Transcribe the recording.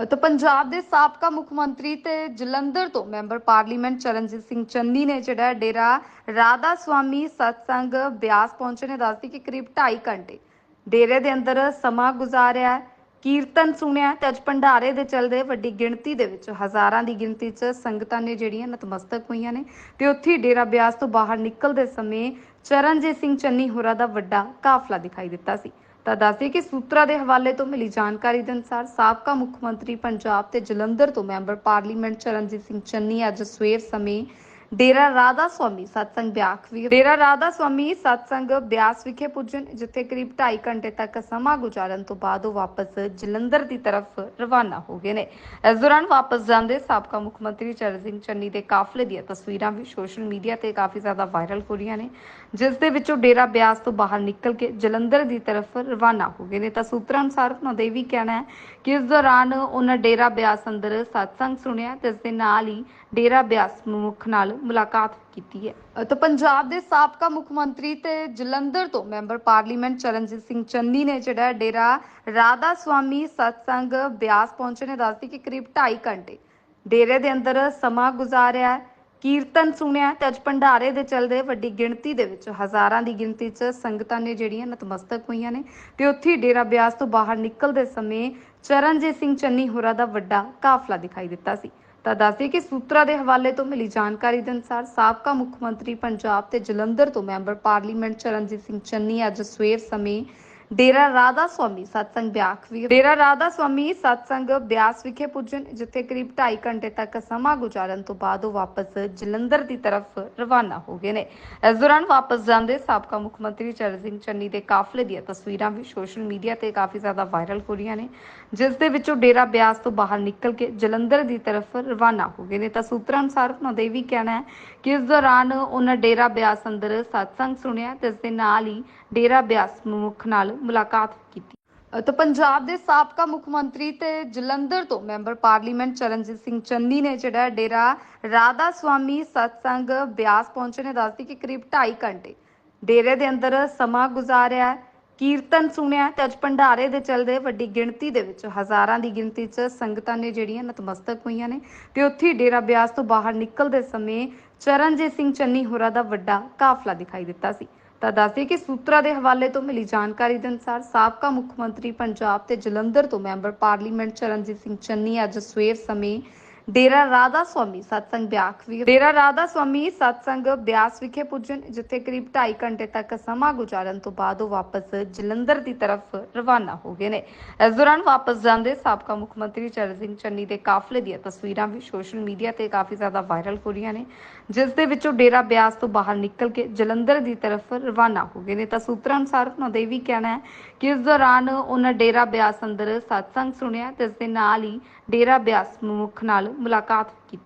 ਤਾਂ ਪੰਜਾਬ ਦੇ ਸਾਬਕਾ ਮੁੱਖ ਮੰਤਰੀ ਤੇ ਜਲੰਧਰ ਤੋਂ ਮੈਂਬਰ ਪਾਰਲੀਮੈਂਟ ਚਰਨਜੀਤ ਸਿੰਘ ਚੰਨੀ ਨੇ ਜਿਹੜਾ ਡੇਰਾ ਰਾਧਾ ਸੁਆਮੀ ਸਤਸੰਗ ਬਿਆਸ ਪਹੁੰਚੇ ਨੇ, ਦੱਸਦੀ ਕਿ ਕਰੀਬ 2.5 ਘੰਟੇ ਡੇਰੇ ਦੇ ਅੰਦਰ ਸਮਾਂ ਗੁਜ਼ਾਰਿਆ ਕੀਰਤਨ ਸੁਣਿਆ ਤੇ ਅੱਜ ਭੰਡਾਰੇ ਦੇ ਚੱਲਦੇ ਵੱਡੀ ਗਿਣਤੀ ਦੇ ਵਿੱਚ ਹਜ਼ਾਰਾਂ ਦੀ ਗਿਣਤੀ 'ਚ ਸੰਗਤਾਂ ਨੇ ਜਿਹੜੀਆਂ ਨਤਮਸਤਕ ਹੋਈਆਂ ਨੇ ਤੇ ਉੱਥੇ ਡੇਰਾ ਬਿਆਸ ਤੋਂ ਬਾਹਰ ਨਿਕਲਦੇ ਸਮੇਂ ਚਰਨਜੀਤ ਸਿੰਘ ਚੰਨੀ ਹੋਰਾਂ ਦਾ ਵੱਡਾ ਕਾਫਲਾ ਦਿਖਾਈ ਦਿੱਤਾ ਸੀ। ਤਾਂ ਦੱਸਦੇ ਕਿ ਸੂਤਰਾਂ ਦੇ ਹਵਾਲੇ ਤੋਂ ਮਿਲੀ ਜਾਣਕਾਰੀ ਦੇ ਅਨੁਸਾਰ ਸਾਬਕਾ ਮੁੱਖ ਮੰਤਰੀ ਪੰਜਾਬ ਤੇ ਜਲੰਧਰ ਤੋਂ ਮੈਂਬਰ ਪਾਰਲੀਮੈਂਟ ਚਰਨਜੀਤ ਸਿੰਘ ਚੰਨੀ ਅੱਜ ਸਵੇਰ ਸਮੇਂ ਡੇਰਾ ਰਾਧਾ ਸਵਾਮੀ ਸਤਸੰਗ ਬਿਆਸ ਵਿਖੇ ਡੇਰਾ ਰਾਧਾ ਸਵਾਮੀ ਸਤਸੰਗ ਬਿਆਸ ਵਿਖੇ ਪੁੱਜੇ ਜਿੱਥੇ ਕਰੀਬ 2.5 ਘੰਟੇ ਤੱਕ ਸਮਾਂ ਗੁਜ਼ਾਰਨ ਤੋਂ ਬਾਅਦ ਉਹ ਵਾਪਸ ਜਲੰਧਰ ਦੀ ਤਰਫ ਰਵਾਨਾ ਹੋ ਗਏ ਨੇ। ਇਸ ਦੌਰਾਨ ਵਾਪਸ ਜਾਂਦੇ ਸਾਬਕਾ ਮੁੱਖ ਮੰਤਰੀ ਚਰਨ ਸਿੰਘ ਚੰਨੀ ਦੇ ਕਾਫਲੇ ਦੀਆਂ ਤਸਵੀਰਾਂ ਵੀ ਸੋਸ਼ਲ ਮੀਡੀਆ ਤੇ ਕਾਫੀ ਜ਼ਿਆਦਾ ਵਾਇਰਲ ਹੋ ਰਹੀਆਂ ਨੇ, ਜਿਸ ਦੇ ਵਿੱਚੋਂ ਡੇਰਾ ਬਿਆਸ ਤੋਂ ਬਾਹਰ ਨਿਕਲ ਕੇ ਜਲੰਧਰ ਦੀ ਤਰਫ ਰਵਾਨਾ ਹੋ ਗਏ ਨੇ। ਤਾਂ ਸੂਤਰਾਂ ਅਨੁਸਾਰ ਉਹਨਾਂ ਦਾ ਇਹ ਵੀ ਕਹਿਣਾ ਹੈ ਕਿ ਇਸ ਦੌਰਾਨ ਉਹਨਾਂ ਡੇਰਾ ਬਿਆਸ ਅੰਦਰ ਸਤਸੰਗ ਸੁਣਿਆ ਤੇ ਇਸ ਦੇ ਨਾਲ ਹੀ ਡੇਰਾ ਬਿਆਸ ਮੁੱਖ ਨਾਲ ਮੁਲਾਕਾਤ ਕੀਤੀ ਹੈ। ਤਾਂ ਪੰਜਾਬ ਦੇ ਸਾਬਕਾ ਮੁੱਖ ਮੰਤਰੀ ਤੇ ਜਲੰਧਰ ਤੋਂ ਮੈਂਬਰ ਪਾਰਲੀਮੈਂਟ ਚਰਨਜੀਤ ਸਿੰਘ ਚੰਨੀ ਨੇ ਜਿਹੜਾ ਡੇਰਾ ਰਾਧਾ ਸੁਆਮੀ ਸਤਸੰਗ ਬਿਆਸ ਪਹੁੰਚੇ ਨੇ। ਦੱਸਦੀ ਕਿ ਕਰੀਬ 2.5 ਘੰਟੇ ਡੇਰੇ ਦੇ ਅੰਦਰ ਸਮਾਂ ਗੁਜ਼ਾਰਿਆ ਕੀਰਤਨ ਸੁਣਿਆ ਤੇ ਅੱਜ ਭੰਡਾਰੇ ਦੇ ਚੱਲਦੇ ਵੱਡੀ ਗਿਣਤੀ ਦੇ ਵਿੱਚ ਹਜ਼ਾਰਾਂ ਦੀ ਗਿਣਤੀ 'ਚ ਸੰਗਤਾਂ ਨੇ ਜਿਹੜੀਆਂ ਨਤਮਸਤਕ ਹੋਈਆਂ ਨੇ ਤੇ ਉੱਥੇ ਡੇਰਾ ਬਿਆਸ ਤੋਂ ਬਾਹਰ ਨਿਕਲਦੇ ਸਮੇਂ ਚਰਨਜੀਤ ਸਿੰਘ ਚੰਨੀ ਹੋਰਾਂ ਦਾ ਵੱਡਾ ਕਾਫਲਾ ਦਿਖਾਈ ਦਿੱਤਾ ਸੀ। ਤਾਂ ਦੱਸਦੀ ਕਿ ਸੂਤਰਾਂ ਦੇ ਹਵਾਲੇ ਤੋਂ ਮਿਲੀ ਜਾਣਕਾਰੀ ਦੇ ਅਨੁਸਾਰ ਸਾਬਕਾ ਮੁੱਖ ਮੰਤਰੀ ਪੰਜਾਬ ਤੇ ਜਲੰਧਰ ਤੋਂ ਮੈਂਬਰ ਪਾਰਲੀਮੈਂਟ ਚਰਨਜੀਤ ਸਿੰਘ ਚੰਨੀ ਅੱਜ ਸਵੇਰ ਸਮੇਂ ਡੇਰਾ ਰਾਧਾ ਸਵਾਮੀ ਸਤਸੰਗ ਬਿਆਸ ਵਿਖੇ ਡੇਰਾ ਰਾਧਾ ਸਵਾਮੀ ਸਤਸੰਗ ਬਿਆਸ ਵਿਖੇ ਪੁੱਜਣ, ਜਿੱਥੇ ਕਰੀਬ 2.5 ਘੰਟੇ ਤੱਕ ਸਮਾਂ ਗੁਜ਼ਾਰਨ ਤੋਂ ਬਾਅਦ ਉਹ ਵਾਪਸ ਜਲੰਧਰ ਦੀ ਤਰਫ ਰਵਾਨਾ ਹੋ ਗਏ ਨੇ। ਇਸ ਦੌਰਾਨ ਵਾਪਸ ਜਾਂਦੇ ਸਾਬਕਾ ਮੁੱਖ ਮੰਤਰੀ ਚਰਨ ਸਿੰਘ ਚੰਨੀ ਦੇ ਕਾਫਲੇ ਦੀਆਂ ਤਸਵੀਰਾਂ ਵੀ ਸੋਸ਼ਲ ਮੀਡੀਆ ਤੇ ਕਾਫੀ ਜ਼ਿਆਦਾ ਵਾਇਰਲ ਹੋ ਰਹੀਆਂ ਨੇ, ਜਿਸ ਦੇ ਵਿੱਚੋਂ ਡੇਰਾ ਬਿਆਸ ਤੋਂ ਬਾਹਰ ਨਿਕਲ ਕੇ ਜਲੰਧਰ ਦੀ ਤਰਫ ਰਵਾਨਾ ਹੋ ਗਏ ਨੇ। ਤਾਂ ਸੂਤਰਾਂ ਅਨੁਸਾਰ ਉਹਨਾਂ ਦਾ ਇਹ ਵੀ ਕਹਿਣਾ ਹੈ ਕਿ ਇਸ ਦੌਰਾਨ ਉਹਨਾਂ ਡੇਰਾ ਬਿਆਸ ਅੰਦਰ ਸਤਸੰਗ ਸੁਣਿਆ, ਤੇ ਇਸ ਦੇ ਨਾਲ ਹੀ ਡੇਰਾ ਬਿਆਸ ਮੁੱਖ ਨਾਲ ਮੁਲਾਕਾਤ ਕੀਤੀ। ਤਾਂ ਪੰਜਾਬ ਦੇ ਸਾਬਕਾ ਮੁੱਖ ਮੰਤਰੀ ਤੇ ਜਲੰਧਰ ਤੋਂ ਮੈਂਬਰ ਪਾਰਲੀਮੈਂਟ ਚਰਨਜੀਤ ਸਿੰਘ ਚੰਨੀ ਨੇ ਜਿਹੜਾ ਡੇਰਾ ਰਾਧਾ ਸੁਆਮੀ ਸਤਸੰਗ ਬਿਆਸ ਪਹੁੰਚੇ ਨੇ, ਦੱਸਦੀ ਕਿ ਕਰੀਬ 2.5 ਘੰਟੇ ਡੇਰੇ ਦੇ ਅੰਦਰ ਸਮਾਂ ਗੁਜ਼ਾਰਿਆ ਕੀਰਤਨ ਸੁਣਿਆ ਤੇ ਅੱਜ ਭੰਡਾਰੇ ਦੇ ਚੱਲਦੇ ਵੱਡੀ ਗਿਣਤੀ ਦੇ ਵਿੱਚ ਹਜ਼ਾਰਾਂ ਦੀ ਗਿਣਤੀ 'ਚ ਸੰਗਤਾਂ ਨੇ ਜਿਹੜੀਆਂ ਨਤਮਸਤਕ ਹੋਈਆਂ ਨੇ ਤੇ ਉੱਥੇ ਡੇਰਾ ਬਿਆਸ ਤੋਂ ਬਾਹਰ ਨਿਕਲਦੇ ਸਮੇਂ ਚਰਨਜੀਤ ਸਿੰਘ ਚੰਨੀ ਹੋਰਾਂ ਦਾ ਵੱਡਾ ਕਾਫਲਾ ਦਿਖਾਈ ਦਿੱਤਾ ਸੀ। ਤਾਂ ਦੱਸਦੇ ਕਿ ਸੂਤਰਾਂ ਦੇ ਹਵਾਲੇ ਤੋਂ ਮਿਲੀ ਜਾਣਕਾਰੀ ਦੇ ਅਨੁਸਾਰ ਸਾਬਕਾ ਮੁੱਖ ਮੰਤਰੀ ਪੰਜਾਬ ਤੇ ਜਲੰਧਰ ਤੋਂ ਮੈਂਬਰ ਪਾਰਲੀਮੈਂਟ ਚਰਨਜੀਤ ਸਿੰਘ ਚੰਨੀ ਅੱਜ ਸਵੇਰ ਸਮੇਂ ਡੇਰਾ ਰਾਧਾ ਸੁਆਮੀ ਸਤਸੰਗ ਬਿਆਸ ਵਿਖੇ ਡੇਰਾ ਰਾਧਾ ਸੁਆਮੀ ਸਤਸੰਗ ਬਿਆਸ ਵਿਖੇ ਪੁੱਜੇ ਜਿੱਥੇ ਕਰੀਬ 2.5 ਘੰਟੇ ਤੱਕ ਸਮਾਂ ਗੁਜ਼ਾਰਨ ਤੋਂ ਬਾਅਦ ਉਹ ਵਾਪਸ ਜਲੰਧਰ ਦੀ ਤਰਫ ਰਵਾਨਾ ਹੋ ਗਏ ਨੇ। ਇਸ ਦੌਰਾਨ ਵਾਪਸ ਜਾਂਦੇ ਸਾਬਕਾ ਮੁੱਖ ਮੰਤਰੀ ਚਰਨ ਸਿੰਘ ਚੰਨੀ ਦੇ ਕਾਫਲੇ ਦੀਆਂ ਤਸਵੀਰਾਂ ਵੀ ਸੋਸ਼ਲ ਮੀਡੀਆ ਤੇ ਕਾਫੀ ਜ਼ਿਆਦਾ ਵਾਇਰਲ ਹੋ ਰਹੀਆਂ ਨੇ, ਜਿਸ ਦੇ ਵਿੱਚੋਂ ਡੇਰਾ ਬਿਆਸ ਤੋਂ ਬਾਹਰ ਨਿਕਲ ਕੇ ਜਲੰਧਰ ਦੀ ਤਰਫ ਰਵਾਨਾ ਹੋ ਗਏ ਨੇ। ਤਾਂ ਸੂਤਰਾਂ ਅਨੁਸਾਰ ਉਹਨਾਂ ਦਾ ਇਹ ਵੀ ਕਹਿਣਾ ਹੈ ਕਿ ਦੌਰਾਨ ਉਹਨਾਂ ਡੇਰਾ ਬਿਆਸ ਅੰਦਰ ਸਤਸੰਗ ਸੁਣਿਆ ਤੇ ਇਸ ਦੇ ਨਾਲ ਹੀ ਡੇਰਾ ਬਿਆਸ ਮੁੱਖ ਨਾਲ ਮੁਲਾਕਾਤ ਕੀਤੀ।